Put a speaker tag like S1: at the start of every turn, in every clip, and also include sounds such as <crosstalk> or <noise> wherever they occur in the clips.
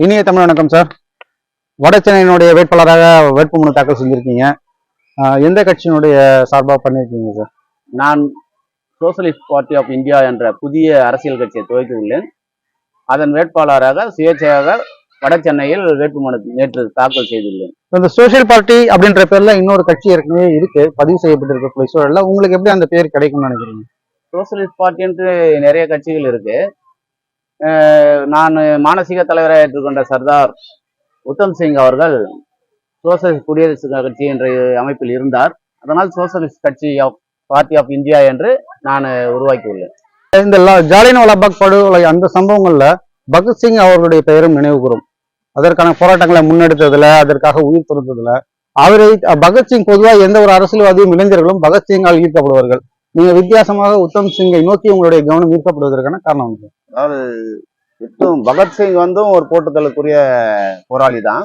S1: இனிய தமிழ் வணக்கம் சார் வட சென்னையினுடைய வேட்பாளராக வேட்புமனு தாக்கல் செஞ்சிருக்கீங்க. எந்த கட்சியினுடைய சார்பாக பண்ணியிருக்கீங்க சார்
S2: நான் சோசலிஸ்ட் பார்ட்டி ஆஃப் இந்தியா என்ற புதிய அரசியல் கட்சியை துவக்கி உள்ளேன். அதன் வேட்பாளராக சுயேட்சையாக வட சென்னையில் வேட்புமனு நேற்று தாக்கல் செய்துள்ளேன்.
S1: இந்த சோஷியல் பார்ட்டி அப்படின்ற பேர்ல இன்னொரு கட்சி ஏற்கனவே இருக்கு. பதிவு செய்யப்பட்டிருக்கக்கூடிய சூழல்ல உங்களுக்கு எப்படி அந்த பேர் கிடைக்கும்னு நினைக்கிறீங்க?
S2: சோசலிஸ்ட் பார்ட்டி என்று நிறைய கட்சிகள் இருக்கு. அஹ் நான் மானசீக தலைவராக ஏற்றுக்கொண்ட சர்தார் உத்தம் சிங் அவர்கள் சோசலிஸ்ட் குடியரசு கட்சி என்ற அமைப்பில் இருந்தார். அதனால் சோசலிஸ்ட் கட்சி ஆஃப் பார்ட்டி ஆஃப் இந்தியா என்று நான் உருவாக்கியுள்ளேன்.
S1: இந்த லா- ஜாலியன் வாலாபாக் படுகொலை அந்த சம்பவங்கள்ல பகத்சிங் அவர்களுடைய பெயரும் நினைவுகூறும் அதற்கான போராட்டங்களை முன்னெடுத்ததுல அதற்காக உயிர் துறந்ததுல அவரை பகத்சிங் பொதுவாக எந்த ஒரு அரசியல்வாதியும் இளைஞர்களும் பகத்சிங்கால் ஈர்க்கப்படுவார்கள். நீங்க வித்தியாசமாக உத்தம் சிங்கை நோக்கி உங்களுடைய கவனம் ஈர்க்கப்படுவதற்கான காரணம்
S2: அதாவது இப்பவும் பகத்சிங் வந்தும் ஒரு போட்டுதலுக்குரிய போராளி தான்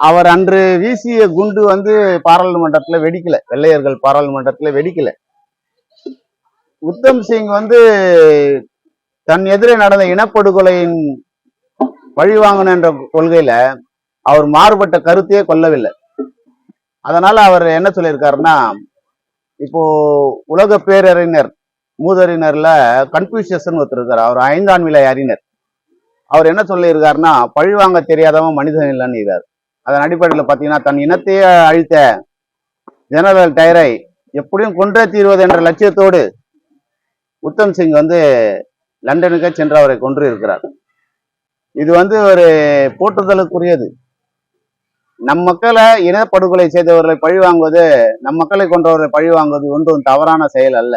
S2: அவர் அன்று வீசிய குண்டு வந்து பாராளுமன்றத்துல வெடிக்கல. வெள்ளையர்கள் பாராளுமன்றத்துல வெடிக்கல. உத்தம் சிங் வந்து தன் எதிரே நடந்த இனப்படுகொலையின் பழிவாங்கணும் என்ற கொள்கையில அவர் மாறுபட்ட கருத்தையே கொல்லவில்லை அதனால அவர் என்ன சொல்லியிருக்காருன்னா இப்போ உலக பேரறிஞர் மூதறிஞர்ல கன்ஃபியூஷியஸ்ன்னு ஒருத்தர் இருக்கார். அவர் ஐந்தாண் விலை அறிஞர். அவர் என்ன சொல்லியிருக்காருன்னா பழிவாங்க தெரியாதவன் மனிதன் இல்லைன்னு இருக்காரு அதன் அடிப்படையில் பார்த்தீங்கன்னா தன் இனத்தையே அழித்த ஜெனரல் டயரை எப்படியும் கொன்றே தீர்வது என்ற லட்சியத்தோடு உத்தம் சிங் வந்து லண்டனுக்கே சென்று அவரை கொன்று இருக்கிறார். இது வந்து ஒரு போற்றுதலுக்குரியது. நம் மக்களை இனப்படுகொலை செய்தவர்களை பழி வாங்குவது நம் மக்களை கொன்றவர்களை பழிவாங்குவது ஒன்றும் தவறான செயல் அல்ல.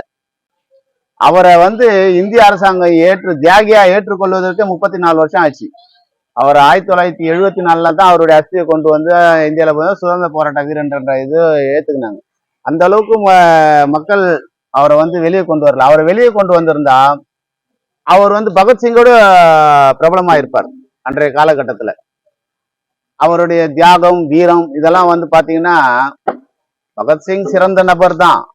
S2: அவரை வந்து இந்திய அரசாங்கம் ஏற்று தியாகியா ஏற்றுக்கொள்வதற்கு முப்பத்தி நாலு வருஷம் ஆச்சு. அவர் ஆயிரத்தி தொள்ளாயிரத்தி எழுபத்தி நாலுல தான் அவருடைய அஸ்தியை கொண்டு வந்து இந்தியாவில் போய் சுதந்திர போராட்ட வீரன்ற இது ஏத்துக்கினாங்க. அந்த அளவுக்கு ம- மக்கள் அவரை வந்து வெளியே கொண்டு வரல. அவரை வெளியே கொண்டு வந்திருந்தா அவர் வந்து பகத்சிங்கோட பிரபலமா இருப்பார் அன்றைய காலகட்டத்துல. அவருடைய தியாகம் வீரம் இதெல்லாம் வந்து பாத்தீங்கன்னா பகத்சிங் சிறந்த நபர் தான்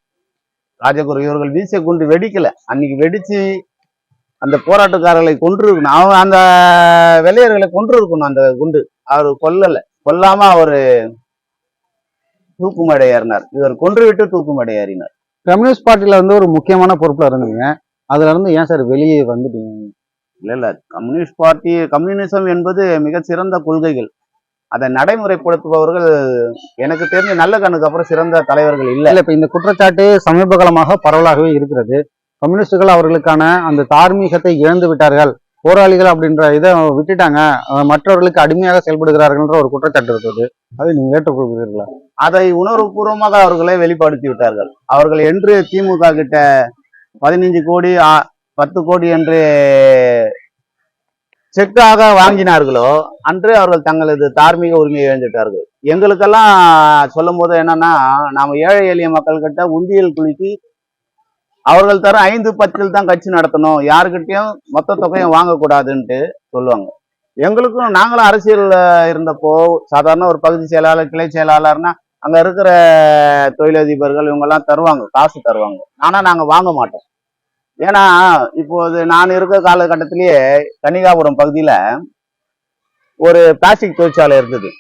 S2: ராஜகுரு இவர்கள் வீசிய குண்டு வெடிக்கல. அன்னைக்கு வெடிச்சு அந்த போராட்டக்காரர்களை கொன்று இருக்கணும் அவன் அந்த வெள்ளையர்களை கொன்று இருக்கணும் அந்த குண்டு. அவர் கொல்லல. கொல்லாம அவரு தூக்குமடை ஏறினார். இவர் கொன்று விட்டு தூக்குமடை ஏறினார்.
S1: கம்யூனிஸ்ட் பார்ட்டில வந்து ஒரு முக்கியமான பொறுப்புல இருந்தீங்க அதுல இருந்து ஏன் சார் வெளியே வந்துட்டீங்க?
S2: இல்ல இல்ல. கம்யூனிஸ்ட் பார்ட்டி கம்யூனிசம் என்பது மிக சிறந்த கொள்கைகள். அதை நடைமுறைப்படுத்துபவர்கள் எனக்கு தெரிஞ்ச நல்ல கண்ணுக்கு அப்புறம் சிறந்த தலைவர்கள் இல்ல.
S1: இல்ல இப்ப இந்த குற்றச்சாட்டு சமீப காலமாக பரவலாகவே இருக்கிறது. கம்யூனிஸ்டுகள் அவர்களுக்கான அந்த தார்மீகத்தை இழந்து விட்டார்கள். போராளிகள் அப்படின்ற இதை விட்டுட்டாங்க. மற்றவர்களுக்கு அடிமையாக செயல்படுகிறார்கள்ன்ற ஒரு குற்றச்சாட்டு இருக்குது. அதை நீங்க ஏற்றுக்கொள்கிறீர்களா?
S2: அதை உணர்வுபூர்வமாக அவர்களே வெளிப்படுத்தி விட்டார்கள். அவர்கள் என்று திமுக கிட்ட பதினைஞ்சு கோடி பத்து கோடி என்று செக்காக வாங்கினார்களோ அன்று அவர்கள் தங்களது தார்மீக உரிமையை இழந்துட்டார்கள் எங்களுக்கெல்லாம் சொல்லும் போது என்னன்னா நாம ஏழை எளிய மக்கள் கிட்ட உண்டியல் குலுக்கி அவர்கள் தர ஐந்து பத்தில் தான் கட்சி நடத்தணும். யாருக்கிட்டையும் மொத்த தொகையும் வாங்கக்கூடாதுன்ட்டு சொல்லுவாங்க. எங்களுக்கும் நாங்களும் அரசியலில் இருந்தப்போ சாதாரண ஒரு பகுதி செயலாளர் கிளை செயலாளர்னா அங்க இருக்கிற தொழிலதிபர்கள் இவங்கெல்லாம் தருவாங்க காசு தருவாங்க. ஆனா நாங்க வாங்க மாட்டோம். ஏன்னா இப்போது நான் இருக்கிற காலகட்டத்திலேயே கன்னிகாபுரம் பகுதியில ஒரு பிளாஸ்டிக் தொழிற்சாலை இருந்தது.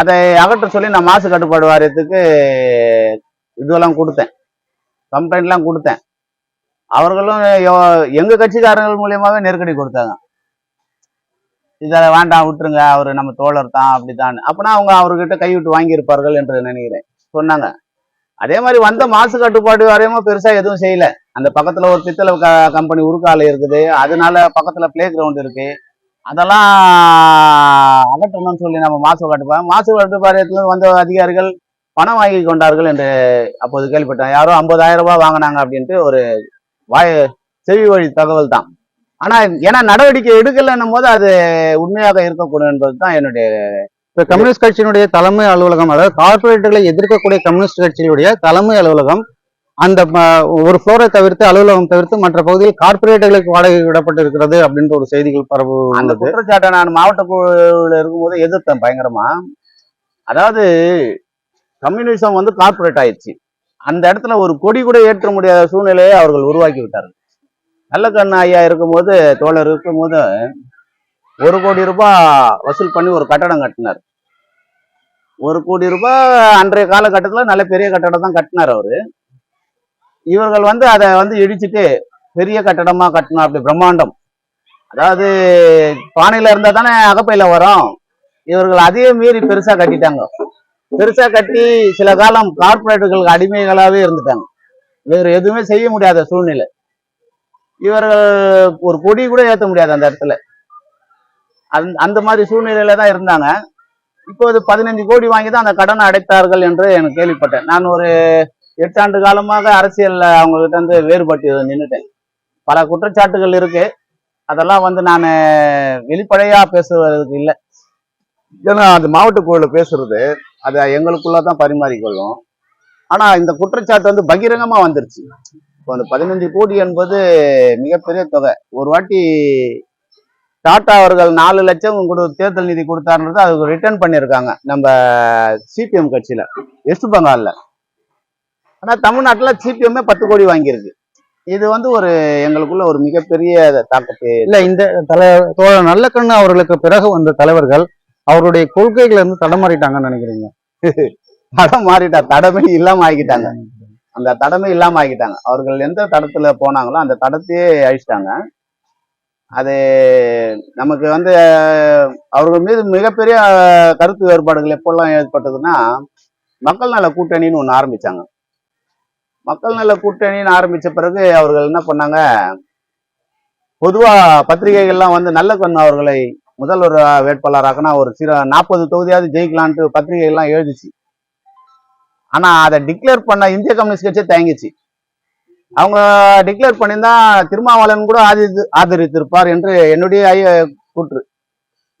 S2: அதை அகற்ற சொல்லி நான் மாசு கட்டுப்பாடு வாரியத்துக்கு இதெல்லாம் கொடுத்தேன். கம்ப்ளைண்ட்லாம் கொடுத்தேன். அவர்களும் எங்கள் எங்க கட்சிக்காரர்கள் மூலியமாவே நெருக்கடி கொடுத்தாங்க. இதை வேண்டாம் விட்டுருங்க அவர் நம்ம தோழர் தான் அப்படித்தான். அப்படின்னா அவங்க அவர்கிட்ட கைவிட்டு வாங்கியிருப்பார்கள் என்று நினைக்கிறேன். சொன்னாங்க. அதே மாதிரி வந்த மாசு கட்டுப்பாடு வரையுமா பெருசா எதுவும் செய்யல. அந்த பக்கத்துல ஒரு பித்தளை க- கம்பெனி உருக்காலை இருக்குது. அதனால பக்கத்துல பிளே கிரவுண்ட் இருக்கு. அதெல்லாம் அகற்றணும்னு சொல்லி நம்ம மாசு கட்டுப்பாடு மாசு கட்டுப்பாடு வந்த அதிகாரிகள் பணம் வாங்கி கொண்டார்கள் என்று அப்போது கேள்விப்பட்டேன். யாரோ ஐம்பதாயிரம் ரூபாய் வாங்கினாங்க அப்படின்ட்டு ஒரு வாய் செவி வழி தகவல் தான். ஆனா ஏன்னா நடவடிக்கை எடுக்கலைன்னும் போது அது உண்மையாக இருக்கக்கூடும் என்பது தான் என்னுடைய
S1: இப்ப கம்யூனிஸ்ட் கட்சியினுடைய தலைமை அலுவலகம் அதாவது கார்பரேட்டுகளை எதிர்க்கக்கூடிய கம்யூனிஸ்ட் கட்சியினுடைய தலைமை அலுவலகம் அந்த ஒரு ஃப்ளோரை தவிர்த்து அலுவலகம் தவிர்த்து மற்ற பகுதியில் கார்பரேட்டுகளுக்கு வாடகை விடப்பட்டு இருக்கிறது அப்படின்ற ஒரு செய்திகள் பரவு
S2: அந்த குற்றச்சாட்டை நான் மாவட்ட குழுவில் இருக்கும்போது எதிர்த்தேன் பயங்கரமா. அதாவது கம்யூனிசம் வந்து கார்ப்பரேட் ஆயிடுச்சு. அந்த இடத்துல ஒரு கொடி கூட ஏற்ற முடியாத சூழ்நிலையை அவர்கள் உருவாக்கி விட்டார்கள். நல்ல கண்ணு ஐயா இருக்கும்போது தோழர் இருக்கும்போது ஒரு கோடி ரூபாய் வசூல் பண்ணி ஒரு கட்டடம் கட்டினார். ஒரு கோடி ரூபாய் அன்றைய காலகட்டத்தில் நல்ல பெரிய கட்டடம் தான் கட்டினார் அவரு. இவர்கள் வந்து அதை வந்து இடிச்சுட்டு பெரிய கட்டடமாக கட்டினார் அப்படி பிரம்மாண்டம். அதாவது பானையில் இருந்தால் தானே அகப்பையில் வரும். இவர்கள் அதையே மீறி பெருசாக கட்டிட்டாங்க. பெருசாக கட்டி சில காலம் கார்பரேட்டுகளுக்கு அடிமைகளாகவே இருந்துட்டாங்க. வேறு எதுவுமே செய்ய முடியாத சூழ்நிலை. இவர்கள் ஒரு கொடி கூட ஏற்ற முடியாது அந்த இடத்துல. அந் அந்த மாதிரி சூழ்நிலையில தான் இருந்தாங்க. இப்போது பதினஞ்சு கோடி வாங்கி தான் அந்த கடனை அடைத்தார்கள் என்று எனக்கு கேள்விப்பட்டேன். நான் ஒரு எட்டாண்டு காலமாக அரசியலில் அவங்ககிட்ட இருந்து வேறுபட்டு நின்றுட்டேன் பல குற்றச்சாட்டுகள் இருக்கு. அதெல்லாம் வந்து நான் வெளிப்படையா பேசுவதற்கு இல்லை. ஏன்னா அது மாவட்ட குழுல பேசுறது அதை எங்களுக்குள்ள தான் பரிமாறிக்கொள்ளும். ஆனால் இந்த குற்றச்சாட்டு வந்து பகிரங்கமாக வந்துருச்சு. இப்போ அந்த பதினஞ்சு கோடி என்பது மிகப்பெரிய தொகை. ஒரு வாட்டி டாடா அவர்கள் நாலு லட்சம் கொடு தேர்தல் நிதி கொடுத்தாருன்றது அதுக்கு ரிட்டர்ன் பண்ணியிருக்காங்க நம்ம சிபிஎம் கட்சியில வெஸ்ட் பெங்கால்ல ஆனா தமிழ்நாட்டுல சிபிஎம்மே பத்து கோடி வாங்கியிருக்கு. இது வந்து ஒரு எங்களுக்குள்ள ஒரு மிகப்பெரிய தாக்கத்தை
S1: இல்ல இந்த தலை தோழர் நல்லக்கண்ணு அவர்களுக்கு பிறகு வந்த தலைவர்கள் அவருடைய கொள்கைகளை இருந்து தடமாறிட்டாங்கன்னு நினைக்கிறீங்க? <laughs>
S2: தடம் மாறிட்டா தடமே இல்லாம ஆக்கிட்டாங்க அந்த தடமே இல்லாம ஆக்கிட்டாங்க அவர்கள் எந்த தடத்துல போனாங்களோ அந்த தடத்தையே அழிச்சிட்டாங்க. அது நமக்கு வந்து அவர்கள் மீது மிகப்பெரிய கருத்து வேறுபாடுகள் எப்பெல்லாம் ஏற்பட்டதுன்னா மக்கள் நல கூட்டணின்னு ஒன்று ஆரம்பித்தாங்க மக்கள் நல கூட்டணின்னு ஆரம்பித்த பிறகு அவர்கள் என்ன பண்ணாங்க? பொதுவாக பத்திரிகைகள்லாம் வந்து நல்ல கண் அவர்களை முதல்வர் வேட்பாளராகனா ஒரு சில நாற்பது தொகுதியாவது ஜெயிக்கலான்ட்டு பத்திரிகைகள்லாம் எழுதிச்சு. ஆனால் அதை டிக்ளேர் பண்ண இந்திய கம்யூனிஸ்ட் கட்சியே தயங்கிச்சு. அவங்க டிக்ளேர் பண்ணியிருந்தா திருமாவளவன் கூட ஆதி ஆதரித்திருப்பார் என்று என்னுடைய ஐய- கூற்று.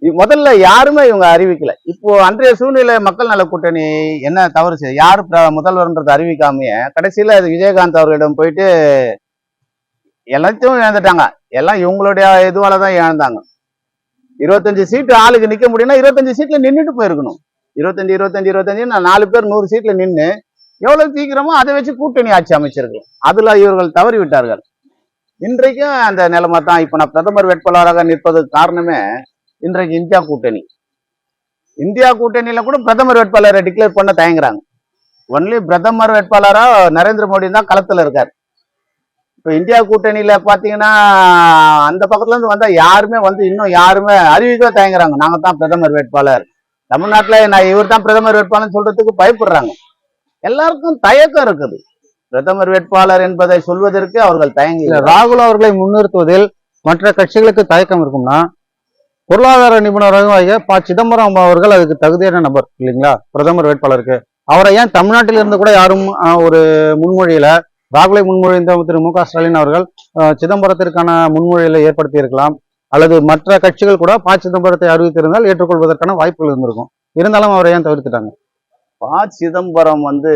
S2: முதல்ல யாருமே இவங்க அறிவிக்கல. இப்போ அன்றைய சூழ்நிலை மக்கள் நல கூட்டணி என்ன தவறு செய்ய யார் முதல்வர்ன்றது அறிவிக்காமையே கடைசியில அது விஜயகாந்த் அவர்களிடம் போயிட்டு எல்லாத்தையும் இழந்துட்டாங்க. எல்லாம் இவங்களுடைய இதுவால தான் இழந்தாங்க. இருபத்தஞ்சு சீட்டு ஆளுக்கு நிக்க முடியும்னா இருபத்தஞ்சு சீட்ல நின்றுட்டு போயிருக்கணும். இருபத்தஞ்சு இருபத்தஞ்சு இருபத்தஞ்சு நான் நாலு பேர் நூறு சீட்ல நின்று எவ்வளவு சீக்கிரமோ அதை வச்சு கூட்டணி ஆட்சி அமைச்சிருக்கலாம். அதுல இவர்கள் தவறி விட்டார்கள். இன்றைக்கும் அந்த நிலைமை தான். இப்ப நான் பிரதமர் வேட்பாளராக நிற்பதற்கு காரணமே இன்றைக்கு இந்தியா கூட்டணி. இந்தியா கூட்டணியில கூட பிரதமர் வேட்பாளரை டிக்ளேர் பண்ண தயங்குறாங்க. ஒன்லி பிரதமர் வேட்பாளரா நரேந்திர மோடி தான் களத்துல இருக்கார். இப்ப இந்தியா கூட்டணியில பாத்தீங்கன்னா அந்த பக்கத்துல இருந்து வந்தா யாருமே வந்து இன்னும் யாருமே அறிவிக்கவே தயங்குறாங்க. நாங்க தான் பிரதமர் வேட்பாளர். தமிழ்நாட்டுல நான் இவர் தான் பிரதமர் வேட்பாளர் சொல்றதுக்கு பயப்படுறாங்க. எல்லாருக்கும் தயக்கம் இருக்குது. பிரதமர் வேட்பாளர் என்பதை சொல்வதற்கு அவர்கள் தயங்கி
S1: ராகுல் அவர்களை முன்னிறுத்துவதில் மற்ற கட்சிகளுக்கு தயக்கம் இருக்கும்னா பொருளாதார நிபுணராக ப. சிதம்பரம் அவர்கள் அதுக்கு தகுதியான நபர் இல்லைங்களா? பிரதமர் வேட்பாளருக்கு. அவரை ஏன் தமிழ்நாட்டில் இருந்து கூட யாரும் ஒரு முன்மொழியில ராகுலை முன்மொழிந்த திரு. மு. க. ஸ்டாலின் அவர்கள் சிதம்பரத்திற்கான முன்மொழியில ஏற்படுத்தி இருக்கலாம் அல்லது மற்ற கட்சிகள் கூட ப. சிதம்பரத்தை அறிவித்திருந்தால் ஏற்றுக்கொள்வதற்கான வாய்ப்புகள் இருந்திருக்கும். இருந்தாலும் அவரை ஏன் தவிர்த்துட்டாங்க?
S2: ப சிதம்பரம் வந்து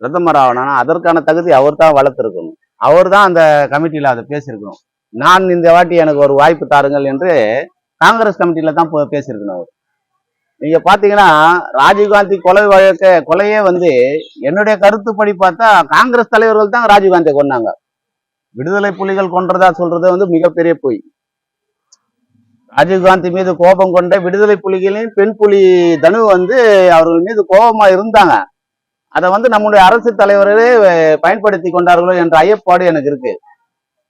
S2: பிரதமர் ஆகணும்னா அதற்கான தகுதி அவர் தான் வளர்த்துருக்கணும். அவர் தான் அந்த கமிட்டியில் அதை பேசியிருக்கணும். நான் இந்த வாட்டி எனக்கு ஒரு வாய்ப்பு தாருங்கள் என்று காங்கிரஸ் கமிட்டியில தான் பேசியிருக்கணும் அவர். நீங்க பாத்தீங்கன்னா ராஜீவ்காந்தி கொலை வழக்க கொலையே வந்து என்னுடைய கருத்துப்படி பார்த்தா காங்கிரஸ் தலைவர்கள் தான் ராஜீவ்காந்தியை கொண்டாங்க விடுதலை புலிகள் கொன்றதா சொல்றது வந்து மிகப்பெரிய பொய். ராஜீவ்காந்தி மீது கோபம் கொண்ட விடுதலை புலிகளின் பெண் புலி தனு வந்து அவர்கள் மீது கோபமா இருந்தாங்க. அதை வந்து நம்முடைய அரசு தலைவர்களே பயன்படுத்தி கொண்டார்களோ என்ற ஐயப்பாடு எனக்கு இருக்கு.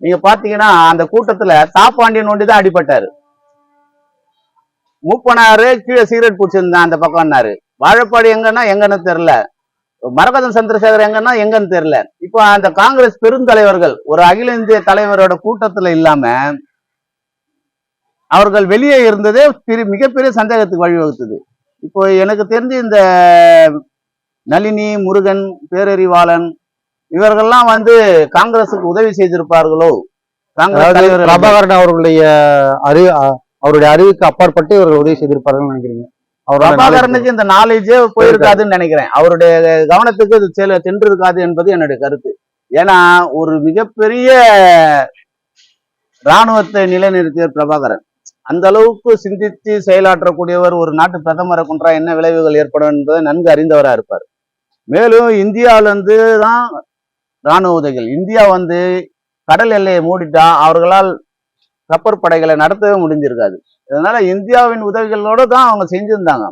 S2: நீங்க பாத்தீங்கன்னா அந்த கூட்டத்துல தாப்பாண்டியன் ஒண்டி தான் அடிபட்டாரு. மூப்பனாரு கீழே சீரட் பிடிச்சிருந்தான் அந்த பக்கம்னாரு வாழப்பாடு எங்கன்னா எங்கன்னு தெரியல. மரகதன் சந்திரசேகர் எங்கன்னா எங்கன்னு தெரியல. இப்போ அந்த காங்கிரஸ் பெருந்தலைவர்கள் ஒரு அகில இந்திய தலைவரோட கூட்டத்துல இல்லாம அவர்கள் வெளியே இருந்ததே பெரிய- மிகப்பெரிய சந்தேகத்துக்கு வழிவகுத்தது. இப்போ எனக்கு தெரிஞ்சு இந்த நளினி முருகன் பேரறிவாளன் இவர்கள்லாம் வந்து காங்கிரசுக்கு உதவி செய்திருப்பார்களோ? காங்கிரஸ்
S1: பிரபாகரன் அவர்களுடைய அறி அ- அவருடைய அறிவுக்கு அப்பாற்பட்டு இவர்கள் உதவி செய்திருப்பார்கள் நினைக்கிறீங்க. knowledge-
S2: பிரபாகரனுக்கு இந்த நாலேஜே போயிருக்காதுன்னு நினைக்கிறேன். அவருடைய கவனத்துக்கு இது செல- சென்று இருக்காது என்பது என்னுடைய கருத்து. ஏன்னா ஒரு மிகப்பெரிய ராணுவத்தை நிலைநிறுத்தியவர் பிரபாகரன். அந்த அளவுக்கு சிந்தித்து செயலாற்றக்கூடியவர் ஒரு நாட்டு பிரதமரை கொன்றா என்ன விளைவுகள் ஏற்படும் என்பதை நன்கு அறிந்தவராக இருப்பார். மேலும் இந்தியாவிலிருந்து தான் ராணுவ உதவிகள். இந்தியா வந்து கடல் எல்லையை மூடிட்டா அவர்களால் கப்பற்படைகளை நடத்தவே முடிஞ்சிருக்காது. அதனால இந்தியாவின் உதவிகளோட தான் அவங்க செஞ்சிருந்தாங்க.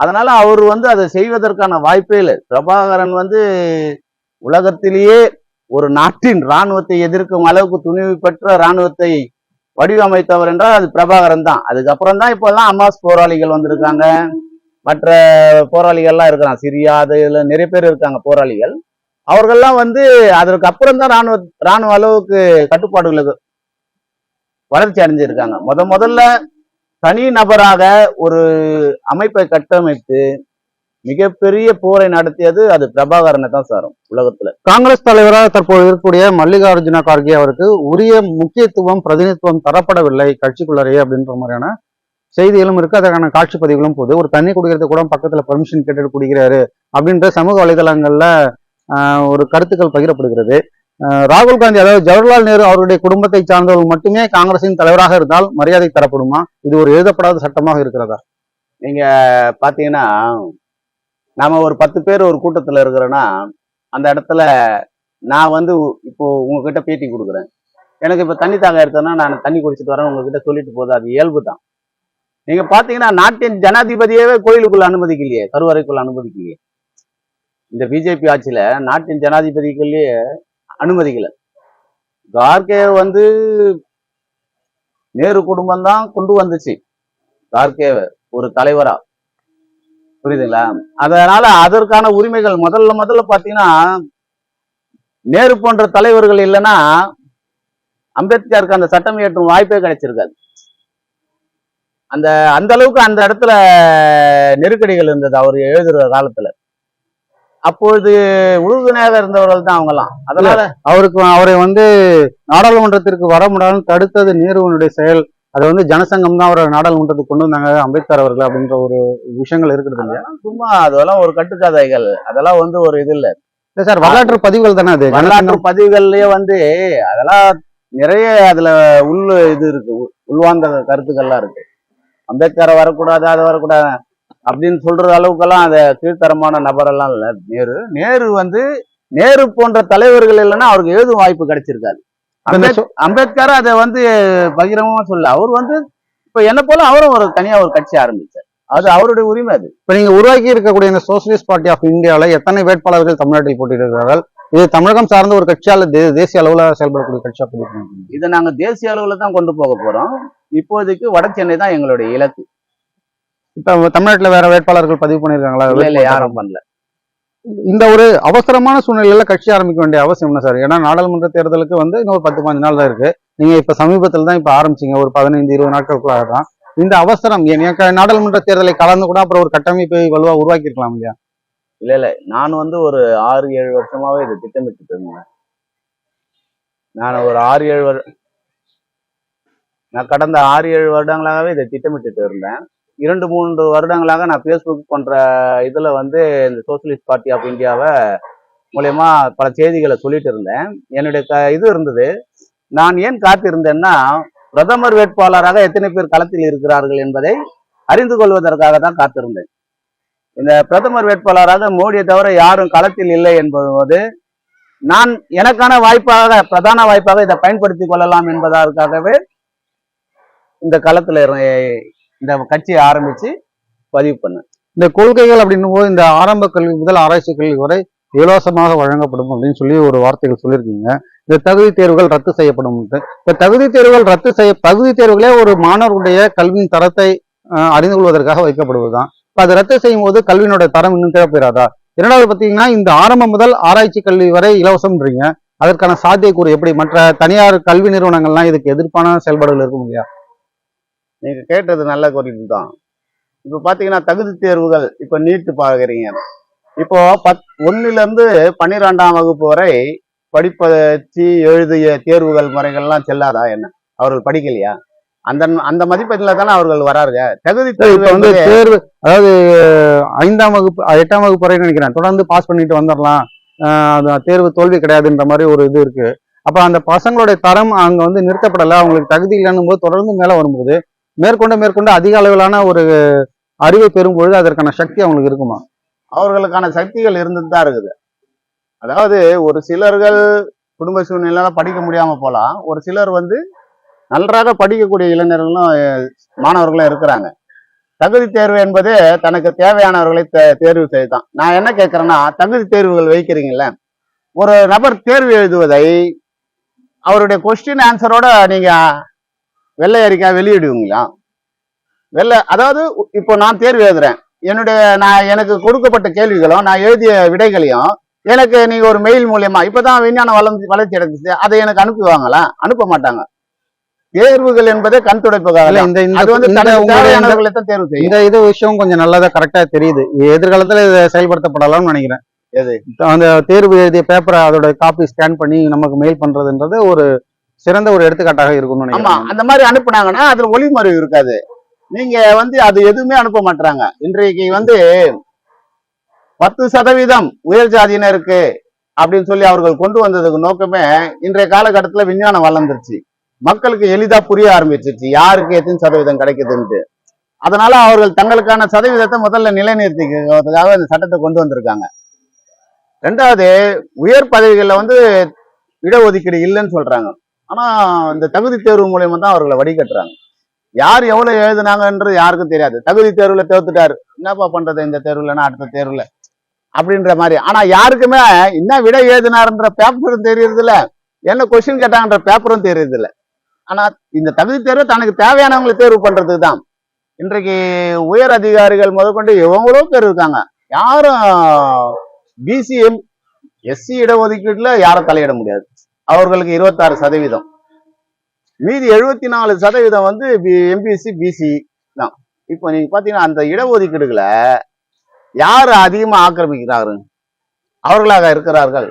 S2: அதனால அவர் வந்து அதை செய்வதற்கான வாய்ப்பே இல்லை. பிரபாகரன் வந்து உலகத்திலேயே ஒரு நாட்டின் இராணுவத்தை எதிர்க்கும் அளவுக்கு துணிவு பெற்ற இராணுவத்தை வடிவமைத்தவர் என்றால் அது பிரபாகரன் தான் அதுக்கப்புறம் தான் இப்போல்லாம் அமாஸ் போராளிகள் வந்திருக்காங்க. மற்ற போராளிகள்லாம் இருக்கிறான் சிரியா அதுல நிறைய பேர் இருக்காங்க போராளிகள். அவர்கள்லாம் வந்து அதற்கு அப்புறம் தான் ராணுவ ராணுவ அளவுக்கு கட்டுப்பாடுகளுக்கு வளர்ச்சி அடைஞ்சிருக்காங்க. முத முதல்ல தனி நபராக ஒரு அமைப்பை கட்டமைத்து மிகப்பெரிய போரை நடத்தியது அது பிரபாகரனை தான் சாரும் உலகத்துல.
S1: காங்கிரஸ் தலைவராக தற்போது இருக்கக்கூடிய மல்லிகார்ஜுன கார்கே அவருக்கு உரிய முக்கியத்துவம் பிரதிநிதித்துவம் தரப்படவில்லை கட்சிக்குள்ளரையே அப்படின்ற மாதிரியான செய்திகளும் இருக்கு. அதற்கான காட்சி பதிவுகளும் போகுது. ஒரு தண்ணி குடிக்கிறது கூட பக்கத்துல பெர்மிஷன் கேட்டுட்டு குடிக்கிறாரு அப்படின்ற சமூக வலைதளங்கள்ல ஒரு கருத்துக்கள் பகிரப்படுகிறது. ராகுல் காந்தி அதாவது ஜவஹர்லால் நேரு அவருடைய குடும்பத்தை சார்ந்தவர்கள் மட்டுமே காங்கிரசின் தலைவராக இருந்தால் மரியாதை தரப்படுமா? இது ஒரு எழுதப்படாத சட்டமாக இருக்கிறதா?
S2: நீங்க பாத்தீங்கன்னா நாம ஒரு பத்து பேர் ஒரு கூட்டத்துல இருக்கிறோன்னா அந்த இடத்துல நான் வந்து இப்போ உங்ககிட்ட பேட்டி கொடுக்குறேன். எனக்கு இப்போ தண்ணி தாங்க எடுத்தேன்னா நான் தண்ணி குடிச்சிட்டு வரேன் உங்ககிட்ட சொல்லிட்டு போதும் அது இயல்பு தான். நீங்க பாத்தீங்கன்னா நாட்டின் ஜனாதிபதியவே கோயிலுக்குள்ள அனுமதிக்கலையே கருவறைக்குள்ள அனுமதிக்கலையே. இந்த பிஜேபி ஆட்சியில நாட்டின் ஜனாதிபதிக்குள்ளேயே அனுமதிக்கல. கார்கே வந்து நேரு குடும்பம் தான் கொண்டு வந்துச்சு. கார்கேவை ஒரு தலைவரா. புரியுதுங்களா? அதனால அதற்கான உரிமைகள் முதல்ல முதல்ல பாத்தீங்கன்னா நேரு போன்ற தலைவர்கள் இல்லைன்னா அம்பேத்கருக்கு அந்த சட்டம் இயற்றும் வாய்ப்பே கிடைச்சிருக்காது. அந்த அந்த அளவுக்கு அந்த இடத்துல நெருக்கடிகள் இருந்தது அவர் எழுதுற காலத்துல. அப்பொழுது உறுதுணையாக இருந்தவர்கள் தான் அவங்கலாம் அதனால
S1: அவருக்கு அவரை வந்து நாடாளுமன்றத்திற்கு வர முடியாதுன்னு தடுத்தது நேருவனுடைய செயல். அதை வந்து ஜனசங்கம் தான் அவரை நாடாளுமன்றத்துக்கு கொண்டு வந்தாங்க அம்பேத்கர் அவர்கள் அப்படின்ற ஒரு விஷயங்கள் இருக்குது இல்லையா
S2: சும்மா அதெல்லாம் ஒரு கட்டுக்கதைகள் அதெல்லாம் வந்து ஒரு இது இல்ல.
S1: இல்ல சார் வரலாற்று பதிவுகள் தானே அது?
S2: வரலாற்று பதிவுகள்லயே வந்து அதெல்லாம் நிறைய அதுல உள் இது இருக்கு. உள்- உள்வார்ந்த கருத்துக்கள்லாம் இருக்கு. அம்பேத்கரை வரக்கூடாது அது வரக்கூடாது அப்படின்னு சொல்ற அளவுக்கெல்லாம் அதை கீழ்த்தரமான நபரெல்லாம் இல்ல. நேரு நேரு வந்து நேரு போன்ற தலைவர்கள் இல்லைன்னா அவருக்கு எழுதும் வாய்ப்பு கிடைச்சிருக்காது.
S1: சொ-
S2: அம்பேத்கர் அதை வந்து பகிரங்கமா சொல்ல அவர் வந்து இப்ப என்ன போல அவரும் ஒரு தனியா ஒரு கட்சி ஆரம்பிச்சார். அது அவருடைய உரிமை அது.
S1: இப்ப நீங்க உருவாக்கி இருக்கக்கூடிய இந்த சோசியலிஸ்ட் பார்ட்டி ஆஃப் இந்தியால எத்தனை வேட்பாளர்கள் தமிழ்நாட்டில் போட்டியிடுகிறார்கள்? இது தமிழகம் சார்ந்த ஒரு கட்சியால தேசிய அளவுல செயல்படக்கூடிய கட்சியா
S2: இதை நாங்க தேசிய அளவுல தான் கொண்டு போக போறோம். இப்போதைக்கு வட சென்னை தான் எங்களுடைய இலக்கு.
S1: இப்ப தமிழ்நாட்டுல வேற வேட்பாளர்கள் பதிவு பண்ணிருக்காங்களா
S2: இல்ல யாரும் பண்ணல.
S1: இந்த ஒரு அவசரமான சூழ்நிலையில கட்சி ஆரம்பிக்க வேண்டிய அவசியம் என்ன சார். ஏன்னா நாடாளுமன்ற தேர்தலுக்கு வந்து இன்னொரு பத்து பதினஞ்சு நாள் தான் இருக்கு. நீங்க இப்ப சமீபத்துல தான் இப்ப ஆரம்பிச்சீங்க. ஒரு பதினைந்து இருபது நாட்களுக்குள்ளாக தான். இந்த அவசரம் நாடாளுமன்ற தேர்தலை கலந்து கூட அப்புறம் ஒரு கட்டமைப்பை வலுவா உருவாக்கி இருக்கலாம் இல்லையா?
S2: இல்ல இல்ல. நான் வந்து ஒரு ஆறு ஏழு வருஷமாவே இதை திட்டமிட்டு இருந்தேன். நான் ஒரு ஆறு ஏழு வரு நான் கடந்த ஆறு ஏழு வருடங்களாகவே இதை திட்டமிட்டு இருந்தேன். இரண்டு மூன்று வருடங்களாக நான் ஃபேஸ்புக் போன்ற இதுல வந்து இந்த சோசியலிஸ்ட் பார்ட்டி ஆஃப் இந்தியாவை மூலயமா பல செய்திகளை சொல்லிட்டு இருந்தேன். என்னுடைய க இது இருந்தது. நான் ஏன் காத்திருந்தேன்னா பிரதமர் வேட்பாளராக எத்தனை பேர் களத்தில் இருக்கிறார்கள் என்பதை அறிந்து கொள்வதற்காக தான் காத்திருந்தேன். இந்த பிரதமர் வேட்பாளராக மோடியை தவிர யாரும் களத்தில் இல்லை என்பது நான் எனக்கான வாய்ப்பாக பிரதான வாய்ப்பாக இதை பயன்படுத்தி கொள்ளலாம் என்பதற்காகவே இந்த களத்தில் இந்த கட்சியை ஆரம்பிச்சு பதிவு பண்ணேன்
S1: இந்த கொள்கைகள் அப்படின்னும் போது இந்த ஆரம்ப கல்வி முதல் ஆராய்ச்சி கல்வி வரை இலவசமாக வழங்கப்படும் அப்படின்னு சொல்லி ஒரு வார்த்தைகள் சொல்லியிருக்கீங்க. இந்த தகுதி தேர்வுகள் ரத்து செய்யப்படும். இந்த தகுதி தேர்வுகள் ரத்து செய்ய தகுதி தேர்வுகளே ஒரு மாணவருடைய கல்வியின் தரத்தை அறிந்து கொள்வதற்காக வைக்கப்படுவதுதான். இப்போ அதை ரத்து செய்யும் போது கல்வியினுடைய தரம் இன்னும் தேவைப்படாதா இரண்டாவது பார்த்தீங்கன்னா இந்த ஆரம்பம் முதல் ஆராய்ச்சி கல்வி வரை இலவசம்ன்றீங்க. அதற்கான சாத்தியக்கூறு எப்படி? மற்ற தனியார் கல்வி நிறுவனங்கள்லாம் இதுக்கு எதிர்ப்பான செயல்பாடுகள் இருக்கும் இல்லையா
S2: நீங்க கேட்டது நல்ல குறிப்பு தான் இப்ப பாத்தீங்கன்னா தகுதி தேர்வுகள் இப்ப நீட்டு பாக்குறீங்க. இப்போ பத் ஒன்னுல இருந்து பன்னிரெண்டாம் வகுப்பு வரை படிப்பச்சு எழுதிய தேர்வுகள் முறைகள்லாம் செல்லாதா என்ன? அவர்கள் படிக்கலையா? அந்த அந்த மதிப்பெண்ல தானே அவர்கள் வராருங்க தகுதி தேர்வு
S1: வந்து தேர்வு அதாவது ஐந்தாம் வகுப்பு எட்டாம் வகுப்பு வரை நினைக்கிறேன். தொடர்ந்து பாஸ் பண்ணிட்டு வந்துடலாம் தேர்வு தோல்வி கிடையாதுன்ற மாதிரி ஒரு இது இருக்கு. அப்ப அந்த பசங்களுடைய தரம் அங்க வந்து நிறுத்தப்படல. அவங்களுக்கு தகுதி இல்லைன்னும் போது தொடர்ந்து மேல வரும்போது மேற்கொண்டு மேற்கொண்டு அதிக அளவிலான ஒரு அறிவை பெறும் பொழுது அதற்கான சக்தி அவங்களுக்கு இருக்குமா?
S2: அவர்களுக்கான சக்திகள் இருந்துட்டு தான் இருக்குது. அதாவது ஒரு சிலர்கள் குடும்ப சூழ்நிலையால படிக்க முடியாம போலாம். ஒரு சிலர் வந்து நன்றாக படிக்கக்கூடிய இளைஞர்களும் மாணவர்களும் இருக்கிறாங்க. தகுதி தேர்வு என்பது தனக்கு தேவையானவர்களை தே- தேர்வு செய்தான். நான் என்ன கேட்கறேன்னா தகுதி தேர்வுகள் வைக்கிறீங்கள ஒரு நபர் தேர்வு எழுதுவதை அவருடைய கொஸ்டின் ஆன்சரோட நீங்க வெள்ளை அறிக்கை வெளியிடுவீங்களா? வெள்ளை அதாவது இப்போ நான் தேர்வு எழுதுறேன். என்னுடைய நான் எனக்கு கொடுக்கப்பட்ட கேள்விகளும் நான் எழுதிய விடைகளையும் எனக்கு நீங்க ஒரு மெயில் மூலியமா இப்பதான் விஞ்ஞானம் வளர்ச்சி வளர்ச்சி அடைஞ்சிச்சு. அதை எனக்கு அனுப்புவாங்களா? அனுப்ப மாட்டாங்க. தேர்வுகள் என்பது கண் துடைப்புக்காக.
S1: இந்த இந்த
S2: தேர்வு செய்யும்.
S1: இந்த இது விஷயம் கொஞ்சம் நல்லதா கரெக்டா தெரியுது. எதிர்காலத்துல இதை செயல்படுத்தப்படலாம்னு நினைக்கிறேன்? அந்த தேர்வு எழுதிய பேப்பரை அதோட காப்பி ஸ்கேன் பண்ணி நமக்கு மெயில் பண்றதுன்றது ஒரு சிறந்த ஒரு எடுத்துக்காட்டாக இருக்கும்னு
S2: ஆமா அந்த மாதிரி அனுப்புனாங்கன்னா அதுல ஒளிமறைவு இருக்காது. நீங்க வந்து அது எதுவுமே அனுப்ப மாட்டாங்க இன்றைக்கு வந்து பத்து சதவீதம் உயர் ஜாதியினருக்கு அப்படின்னு சொல்லி அவர்கள் கொண்டு வந்ததுக்கு நோக்கமே இன்றைய காலகட்டத்துல விஞ்ஞானம் வளர்ந்துருச்சு. மக்களுக்கு எளிதா புரிய ஆரம்பிச்சிருச்சு. யாருக்கு எத்தனை சதவீதம் கிடைக்குதுன்ட்டு. அதனால அவர்கள் தங்களுக்கான சதவீதத்தை முதல்ல நிலைநிறுத்திக்கிறதுக்காக இந்த சட்டத்தை கொண்டு வந்திருக்காங்க. ரெண்டாவது உயர் பதவிகள்ல வந்து இடஒதுக்கீடு இல்லைன்னு சொல்றாங்க. ஆனா இந்த தகுதி தேர்வு மூலியமா தான் அவர்களை வடிகட்டுறாங்க. யார் எவ்வளவு எழுதுனாங்கன்றது யாருக்கும் தெரியாது. தகுதி தேர்வுல தேர்த்துட்டாரு என்னப்பா பண்றது இந்த தேர்வுலன்னா அடுத்த தேர்வுல? அப்படின்ற மாதிரி. ஆனா யாருக்குமே என்ன விட எழுதினாருன்ற பேப்பரும் தெரியறது இல்ல என்ன கொஸ்டின் கேட்டாங்கன்ற பேப்பரும் தெரியறது இல்ல ஆனா இந்த தகுதி தேர்வு தனக்கு தேவையானவங்களை தேர்வு பண்றதுக்கு தான். இன்றைக்கு உயர் அதிகாரிகள் முதற்கொண்டு எவ்வளோ பேர் இருக்காங்க. யாரும் பிசிஎம் எஸ்சி இடஒதுக்கீட்டுல யாரும் தலையிட முடியாது. அவர்களுக்கு இருபத்தாறு சதவீதம். மீதி எழுபத்தி நாலு சதவீதம் வந்து எம்பிசி பிசி தான். இப்போ நீங்க பாத்தீங்கன்னா அந்த இடஒதுக்கீடுகளை யார் அதிகமாக ஆக்கிரமிக்கிறார்கள் அவர்களாக இருக்கிறார்கள்.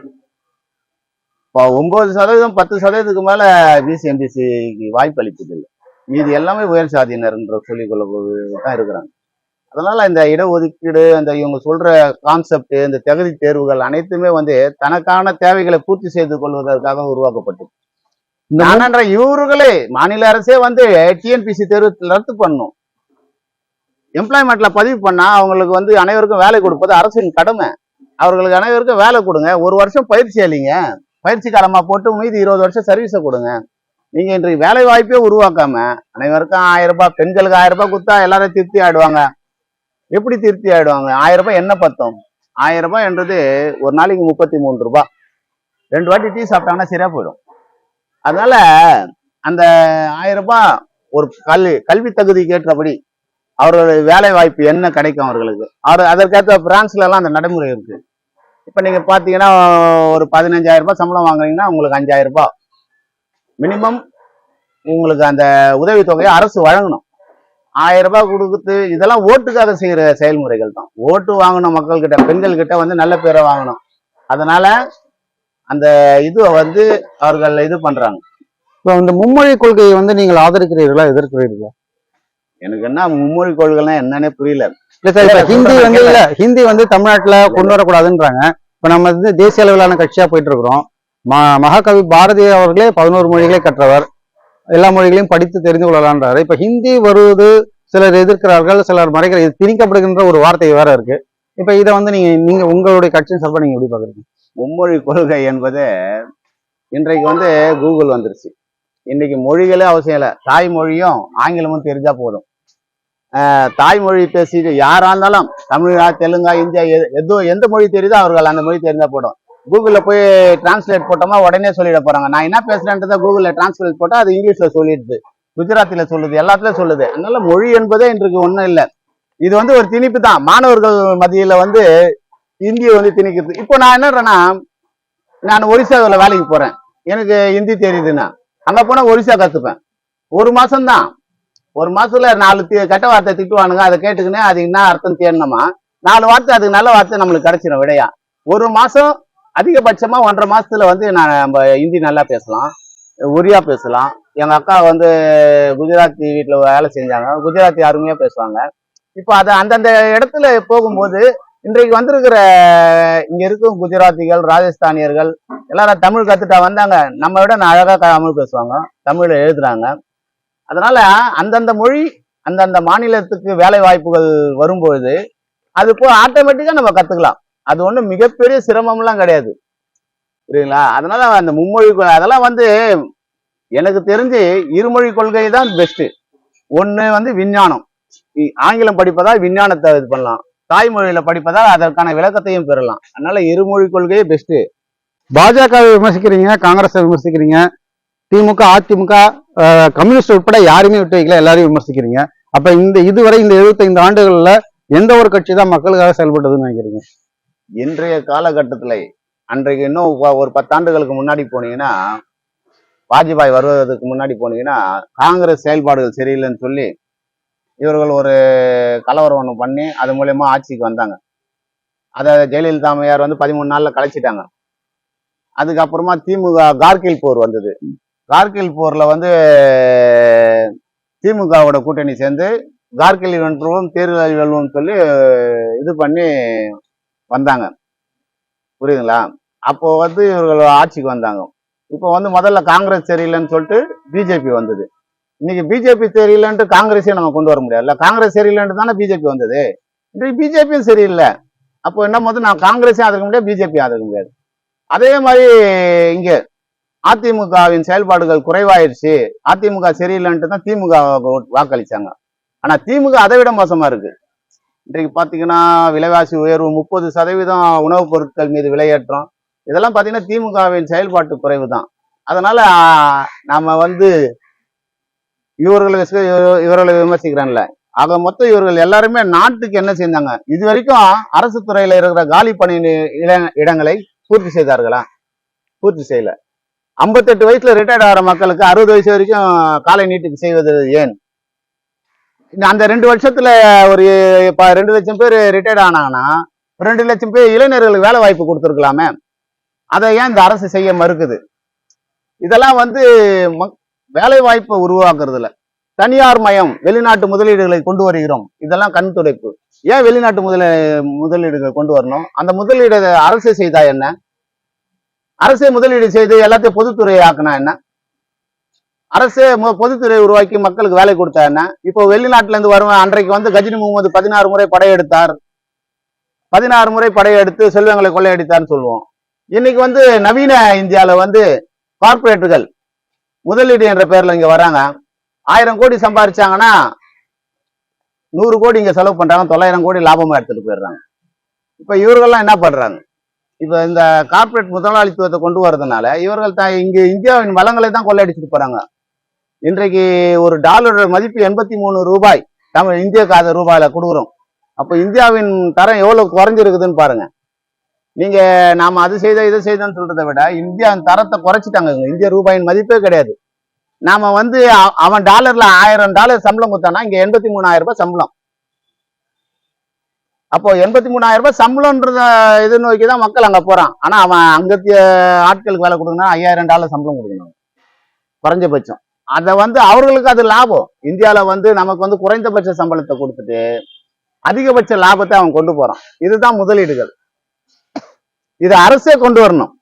S2: இப்போ ஒன்பது சதவீதம் பத்து சதவீதத்துக்கு மேல பிசி எம்பிசிக்கு வாய்ப்பு அளிப்பதில்லை மீதி எல்லாமே உயர் சாதியினர்ன்ற சொல்லிக்கொள்ள தான் இருக்கிறாங்க. அதனால இந்த இடஒதுக்கீடு அந்த இவங்க சொல்ற கான்செப்ட் இந்த தகுதி தேர்வுகள் அனைத்துமே வந்து தனக்கான தேவைகளை பூர்த்தி செய்து கொள்வதற்காக உருவாக்கப்பட்டது நானன்ற இவர்களே மாநில அரசே வந்து டிஎன்பிசி தேர்வு ரத்து பண்ணும். எம்ப்ளாய்மெண்ட்ல பதிவு பண்ணா அவங்களுக்கு வந்து அனைவருக்கும் வேலை கொடுப்பது அரசின் கடமை. அவர்களுக்கு அனைவருக்கும் வேலை கொடுங்க. ஒரு வருஷம் பயிற்சி அளிங்க. பயிற்சி காலமா போட்டு மீதி இருபது வருஷம் சர்வீஸை கொடுங்க. நீங்க இன்றைக்கு வேலை வாய்ப்பே உருவாக்காம அனைவருக்கும் ஆயிரம் ரூபாய் பெண்களுக்கு ஆயிரம் ரூபாய் கொடுத்தா எல்லாரும் திருப்தி ஆயிடுவாங்க. எப்படி திருப்தி ஆயிடுவாங்க? ஆயிரம் ரூபாய் என்ன பத்தம்? ஆயிரம் ரூபாய்ன்றது ஒரு நாளைக்கு முப்பத்தி மூணு ரூபாய். ரெண்டு வாட்டி டீ சாப்பிட்டாங்கன்னா சரியா போயிடும். அதனால அந்த ஆயிரம் ரூபாய் ஒரு கல்வி கல்வி தகுதிக்கு ஏற்றபடி அவர்களுடைய வேலை வாய்ப்பு என்ன கிடைக்கும் அவர்களுக்கு? அவர் அதற்கேற்ற பிரான்ஸ்ல எல்லாம் அந்த நடைமுறை இருக்கு. இப்ப நீங்க பாத்தீங்கன்னா ஒரு பதினஞ்சாயிரம் ரூபாய் சம்பளம் வாங்குறீங்கன்னா உங்களுக்கு அஞ்சாயிரம் ரூபாய். மினிமம் உங்களுக்கு அந்த உதவித்தொகையை அரசு வழங்கணும். ஆயிரம் ரூபாய் கொடுத்து இதெல்லாம் ஓட்டுக்காக செய்யற செயல்முறைகள் தான். ஓட்டு வாங்கணும் மக்கள் கிட்ட பெண்கள் கிட்ட வந்து நல்ல பேரை வாங்கணும். அதனால அந்த இது வந்து அவர்கள் இது பண்றாங்க.
S1: இப்போ இந்த மும்மொழி கொள்கையை வந்து நீங்கள் ஆதரிக்கிறீர்களா எதிர்க்கிறீர்களா?
S2: எனக்கு என்ன மும்மொழி கொள்கைன்னா என்னன்னே புரியல.
S1: இல்ல சார் இப்ப ஹிந்தி வந்து. இல்ல. ஹிந்தி வந்து தமிழ்நாட்டுல கொண்டு வரக்கூடாதுன்றாங்க இப்ப நம்ம வந்து தேசிய அளவிலான கட்சியா போயிட்டு இருக்கிறோம். மகாகவி பாரதியார் அவர்களே பதினோரு மொழிகளை கற்றவர். எல்லா மொழிகளையும் படித்து தெரிந்து கொள்ளலான்றாரு. இப்ப ஹிந்தி வருவது சிலர் எதிர்க்கிறார்கள் சிலர் மறைக்கிற இது திணிக்கப்படுகின்ற ஒரு வார்த்தை வேற இருக்கு. இப்ப இதை வந்து நீங்க நீங்க உங்களுடைய கட்சியின் சார்பாக நீங்க எப்படி பாக்குறீங்க
S2: மும்மொழி கொள்கை என்பது இன்றைக்கு வந்து கூகுள் வந்துருச்சு. இன்னைக்கு மொழிகளே அவசியம் இல்லை. தாய்மொழியும் ஆங்கிலமும் தெரிஞ்சா போதும். தாய்மொழி பேசிட்டு யாரா இருந்தாலும் தமிழா தெலுங்கா இந்தியா எது- எதோ எந்த மொழி தெரியுதோ அவர்கள் அந்த மொழி தெரிஞ்சா போதும். கூகுளில் போய் டிரான்ஸ்லேட் போட்டோமா உடனே சொல்லிட போறாங்க. நான் என்ன பேசுறேன்றதை கூகுளில் டிரான்ஸ்லேட் போட்டால் அது இங்கிலீஷில் சொல்லிடுது. குஜராத்தில் சொல்லுது எல்லாத்துலயும் சொல்லுது. அதனால மொழி என்பதே இன்றைக்கு ஒன்றும் இல்லை. இது வந்து ஒரு திணிப்பு தான். மாணவர்கள் மத்தியில் வந்து இந்தியை வந்து திணிக்கிறது. இப்போ நான் என்னன்றேன்னா நான் ஒரிசாவில் வேலைக்கு போறேன். எனக்கு ஹிந்தி தெரியுதுன்னா அங்கே போனால் ஒரிசா கற்றுப்பேன் ஒரு மாதம்தான் ஒரு மாசத்துல நாலு தி- கெட்ட வார்த்தை திட்டுவானுங்க. அதை கேட்டுக்கினே அது என்ன அர்த்தம் தேடணுமா? நாலு வார்த்தை அதுக்கு நல்ல வார்த்தை நம்மளுக்கு கிடைச்சிடும் விடையா. ஒரு மாசம் அதிகபட்சமா ஒன்றரை மாசத்துல வந்து நான் நம்ம ஹிந்தி நல்லா பேசலாம். ஒரியா பேசலாம். எங்க அக்கா வந்து குஜராத்தி வீட்டுல வேலை செஞ்சாங்க. குஜராத்தி அருமையா பேசுவாங்க. இப்போ அது அந்தந்த இடத்துல போகும்போது இன்றைக்கு வந்திருக்கிற இங்க இருக்கும் குஜராத்திகள் ராஜஸ்தானியர்கள் எல்லாரும் தமிழ் கத்துட்டா வந்தாங்க. நம்ம விட நான் அழகா தமிழ் பேசுவாங்க. தமிழ்ல எழுதுறாங்க. அதனால அந்தந்த மொழி அந்தந்த மாநிலத்துக்கு வேலை வாய்ப்புகள் வரும்பொழுது அது போ ஆட்டோமேட்டிக்கா நம்ம கத்துக்கலாம். அது ஒண்ணு மிகப்பெரிய சிரமம்லாம் கிடையாது. புரியுங்களா அதனால அந்த மும்மொழி கொள்கை அதெல்லாம் வந்து எனக்கு தெரிஞ்சு இருமொழி கொள்கை தான் பெஸ்ட் ஒண்ணு வந்து விஞ்ஞானம். ஆங்கிலம் படிப்பதா விஞ்ஞானத்தை இது பண்ணலாம். தாய்மொழியில படிப்பதா அதற்கான விளக்கத்தையும் பெறலாம். அதனால இருமொழி கொள்கையே பெஸ்ட்
S1: பாஜகவை விமர்சிக்கிறீங்க காங்கிரஸை விமர்சிக்கிறீங்க திமுக அதிமுக கம்யூனிஸ்ட் உட்பட யாருமே விட்டு வைக்கல எல்லாரையும் விமர்சிக்கிறீங்க. அப்ப இந்த இதுவரை இந்த 75 ஆண்டுகள்ல எந்த ஒரு கட்சி தான் மக்களுக்காக செயல்பட்டதுன்னு நினைக்கிறீங்க?
S2: இன்றைய காலகட்டத்தில் அன்றைக்கு இன்னும் ஒரு பத்தாண்டுகளுக்கு முன்னாடி போனீங்கன்னா வாஜ்பாய் வருவதற்கு முன்னாடி போனீங்கன்னா காங்கிரஸ் செயல்பாடுகள் சரியில்லைன்னு சொல்லி இவர்கள் ஒரு கலவரம் ஒன்று பண்ணி அது மூலயமா ஆட்சிக்கு வந்தாங்க. அதை ஜெயலலிதா அம்மையார் வந்து பதிமூணு நாளில் கலைச்சிட்டாங்க. அதுக்கப்புறமா திமுக கார்கில் போர் வந்தது. கார்கில் போரில் வந்து திமுகவோட கூட்டணி சேர்ந்து கார்கில் வென்றுவோம் தேர்தல் வெல்வோம் சொல்லி இது பண்ணி வந்தாங்க. புரியுதுங்களா? அப்போ வந்து இவர்கள் ஆட்சிக்கு வந்தாங்க. இப்போ வந்து முதல்ல காங்கிரஸ் சரியில்லைன்னு சொல்லிட்டு பிஜேபி வந்தது. இன்னைக்கு பிஜேபி சரியில்லைன்ட்டு காங்கிரஸே நம்ம கொண்டு வர முடியாதுல்ல காங்கிரஸ் சரியில்லைன்ட்டு தானே பிஜேபி வந்தது. இன்றைக்கு பிஜேபியும் சரியில்லை. அப்போ என்ன போது நான் காங்கிரஸே ஆதரிக்க முடியாது பிஜேபி ஆதரிக்க முடியாது. அதே மாதிரி இங்கே அதிமுகவின் செயல்பாடுகள் குறைவாயிருச்சு. அதிமுக சரியில்லைன்ட்டு தான் திமுக வாக்களிச்சாங்க. ஆனால் திமுக அதை விட மோசமாக இருக்கு. இன்றைக்கு பார்த்தீங்கன்னா விலைவாசி உயர்வு முப்பது சதவீதம் உணவுப் பொருட்கள் மீது விலையேற்றம். இதெல்லாம் பார்த்தீங்கன்னா திமுகவின் செயல்பாட்டு குறைவு தான் அதனால நாம வந்து இவர்களை இவர்களை விமர்சிக்கிறேன்ல. ஆக மொத்தம் இவர்கள் எல்லாருமே நாட்டுக்கு என்ன செய்தாங்க? இது வரைக்கும் அரசு துறையில இருக்கிற காலி பணி இடங்களை பூர்த்தி செய்தார்களா? பூர்த்தி செய்யல. ஐம்பத்தெட்டு வயசுல ரிட்டையர்ட் ஆகிற மக்களுக்கு அறுபது வயசு வரைக்கும் காலை நீட்டுக்கு செய்வது ஏன்? அந்த ரெண்டு வருஷத்துல ஒரு இப்போ ரெண்டு லட்சம் பேர் ரிட்டையர்ட் ஆனாங்கன்னா ரெண்டு லட்சம் பேர் இளைஞர்களுக்கு வேலை வாய்ப்பு கொடுத்துருக்கலாமே. அதை ஏன் இந்த அரசு செய்ய மறுக்குது? இதெல்லாம் வந்து மக்- வேலை வாய்ப்பை உருவாக்குறதுல. தனியார் மயம் வெளிநாட்டு முதலீடுகளை கொண்டு வருகிறோம். இதெல்லாம் கண் துடைப்பு. ஏன் வெளிநாட்டு முதல முதலீடுகள் கொண்டு வரணும்? அந்த முதலீடு அரசு செய்தா என்ன? அரசு முதலீடு செய்து எல்லாத்தையும் பொதுத்துறை ஆக்குனா என்ன? அரசே பொதுத்துறை உருவாக்கி மக்களுக்கு வேலை கொடுத்தாருன்னா இப்போ வெளிநாட்டுல இருந்து வருவன் அன்றைக்கு வந்து கஜினி முகமது பதினாறு முறை படையெடுத்தார். பதினாறு முறை படையெடுத்து செல்வங்களை கொள்ளையடித்தார்னு சொல்லுவோம். இன்னைக்கு வந்து நவீன இந்தியாவில் வந்து கார்ப்பரேட்டுகள் முதலீடு என்ற பேர்ல இங்க வராங்க. ஆயிரம் கோடி சம்பாரிச்சாங்கன்னா நூறு கோடி இங்க செலவு பண்றாங்க தொள்ளாயிரம் கோடி லாபமா எடுத்துட்டு போயிடுறாங்க. இப்ப இவர்கள்லாம் என்ன பண்றாங்க? இப்ப இந்த கார்ப்பரேட் முதலாளித்துவத்தை கொண்டு வரதுனால இவர்கள் தான் இங்க இந்தியாவின் வளங்களை தான் கொள்ளையடிச்சிட்டு போறாங்க. இன்றைக்கு ஒரு டாலரோட மதிப்பு எண்பத்தி மூணு ரூபாய். தமிழ் இந்திய காத ரூபாயில கொடுக்குறோம். அப்போ இந்தியாவின் தரம் எவ்வளவு குறைஞ்சிருக்குதுன்னு பாருங்க. நீங்க நாம அது செய்த இதை செய்தோன்னு சொல்றதை விட இந்தியாவின் தரத்தை குறைச்சிட்டாங்க. இந்திய ரூபாயின் மதிப்பே கிடையாது. நாம வந்து அவன் டாலர்ல ஆயிரம் டாலர் சம்பளம் கொடுத்தானா இங்க எண்பத்தி மூணாயிரம் ரூபாய் சம்பளம். அப்போ எண்பத்தி மூணாயிரம் ரூபாய் சம்பளம்ன்றத இது நோக்கி தான் மக்கள் அங்க போறான். ஆனா அவன் அங்கத்திய ஆட்களுக்கு வேலை கொடுக்கணும் ஐயாயிரம் டாலர் சம்பளம் கொடுக்கணும். குறைஞ்சபட்சம். அதை வந்து அவர்களுக்கு அது லாபம். இந்தியால வந்து நமக்கு வந்து குறைந்தபட்ச சம்பளத்தை கொடுத்துட்டு அதிகபட்ச லாபத்தை அவன் கொண்டு போறான். இதுதான் முதலீடுகள். இது அரசே கொண்டு வரணும்.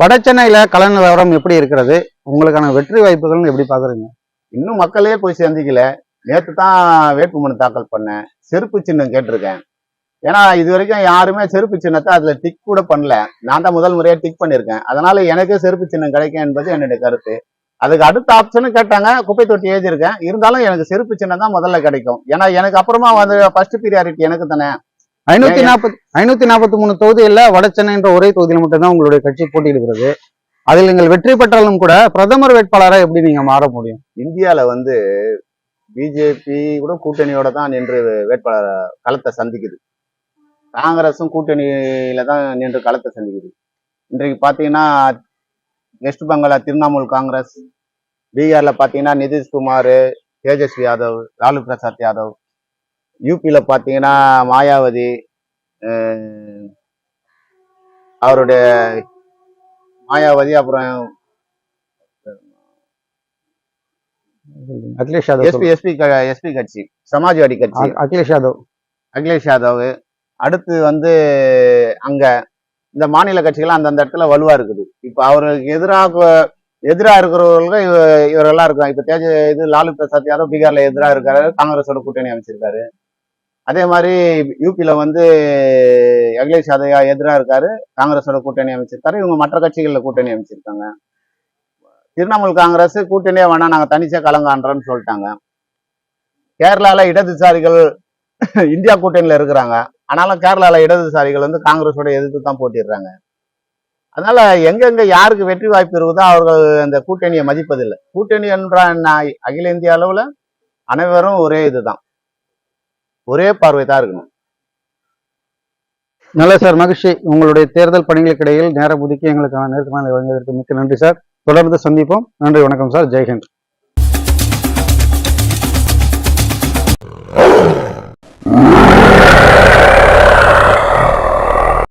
S1: வட சென்னையில கல நிலவரம் எப்படி இருக்கிறது? உங்களுக்கான வெற்றி வாய்ப்புகள்னு எப்படி பாக்குறீங்க?
S2: இன்னும் மக்களே போய் சந்திக்கல. நேற்று தான் வேட்புமனு தாக்கல் பண்ணேன். செருப்பு சின்னம் கேட்டிருக்கேன். ஏன்னா இது வரைக்கும் யாருமே செருப்பு சின்னத்தை அதுல டிக் கூட பண்ணல. நான் தான் முதல் முறையா டிக் பண்ணியிருக்கேன். அதனால எனக்கே செருப்பு சின்னம் கிடைக்கும் என்பது என்னுடைய கருத்து. அதுக்கு அடுத்த ஆப்ஷனும் கேட்டாங்க குப்பை தொட்டி எழுதியிருக்கேன். இருந்தாலும் எனக்கு செருப்பு சின்னம் தான் முதல்ல கிடைக்கும். ஏன்னா எனக்கு அப்புறமா வந்து ஃபர்ஸ்ட் பீரியாரிட்டி எனக்கு தானே.
S1: ஐநூத்தி? நாற்பத்தி ஐநூத்தி நாற்பத்தி மூணு தொகுதியில வட சென்னை என்ற ஒரே தொகுதியில மட்டும்தான் உங்களுடைய கட்சி போட்டியிடுகிறது. அதில் நீங்கள் வெற்றி பெற்றாலும் கூட பிரதமர் வேட்பாளரா எப்படி நீங்க மாற முடியும்?
S2: இந்தியால வந்து பிஜேபி கூட கூட்டணியோட தான் நின்று வேட்பாளர் களத்தை சந்திக்குது. காங்கிரஸும் கூட்டணியில தான் நின்று களத்தை சந்திக்குது. இன்றைக்கு பாத்தீங்கன்னா வெஸ்ட் பெங்கால திரிணாமுல் காங்கிரஸ் பீகார்ல பாத்தீங்கன்னா நிதிஷ்குமார் தேஜஸ்வி யாதவ் லாலு பிரசாத் யாதவ். யூபியில பாத்தீங்கன்னா மாயாவதி அவருடைய மாயாவதி அப்புறம்
S1: Akhilesh Yadav
S2: SP SP SP கட்சி சமாஜ்வாடி கட்சி.
S1: அகிலேஷ் யாதவ்.
S2: அகிலேஷ் யாதவ். அடுத்து வந்து அங்க இந்த மாநில கட்சிகள் அந்தந்த இடத்துல வலுவா இருக்குது. இப்போ அவருக்கு எதிராக எதிராக இருக்கிறவர்கள் இவ- இவரெல்லாம் இருக்காங்க. இப்போ தேஜ இது லாலு பிரசாத் யாதவ் பீகார்ல எதிராக இருக்காரு. காங்கிரஸோட கூட்டணி அமைச்சிருக்காரு. அதே மாதிரி யூபியில வந்து அகிலேஷ் யாதவ் எதிராக இருக்காரு. காங்கிரஸோட கூட்டணி அமைச்சிருக்காரு. இவங்க மற்ற கட்சிகளில் கூட்டணி அமைச்சிருக்காங்க. திரிணாமுல் காங்கிரஸ் கூட்டணியே வேணாம் நாங்கள் தனிச்சா கலங்கான்றோன்னு சொல்லிட்டாங்க. கேரளாவில் இடதுசாரிகள் <laughs> இந்தியா கூட்டணியில் இருக்கிறாங்க. ஆனாலும் கேரளாவில் இடதுசாரிகள் வந்து காங்கிரஸோட எதிர்த்து தான் போட்டிடுறாங்க அதனால எங்கெங்க யாருக்கு வெற்றி வாய்ப்பு இருக்குதோ அவர்கள் அந்த கூட்டணியை மதிப்பதில்லை. கூட்டணி என்ற அகில இந்திய அளவுல அனைவரும் ஒரே இதுதான். ஒரே பார்வை தான் இருக்கணும்.
S1: நல்ல சார் மகிழ்ச்சி. உங்களுடைய தேர்தல் பணிகளுக்கு இடையில் நேரம் ஒதுக்கி எங்களுக்கான நேர்காணலை வழங்குவதற்கு மிக்க நன்றி சார். தொடர்ந்து சந்திப்போம். நன்றி வணக்கம் சார். ஜெய்ஹிந்த்.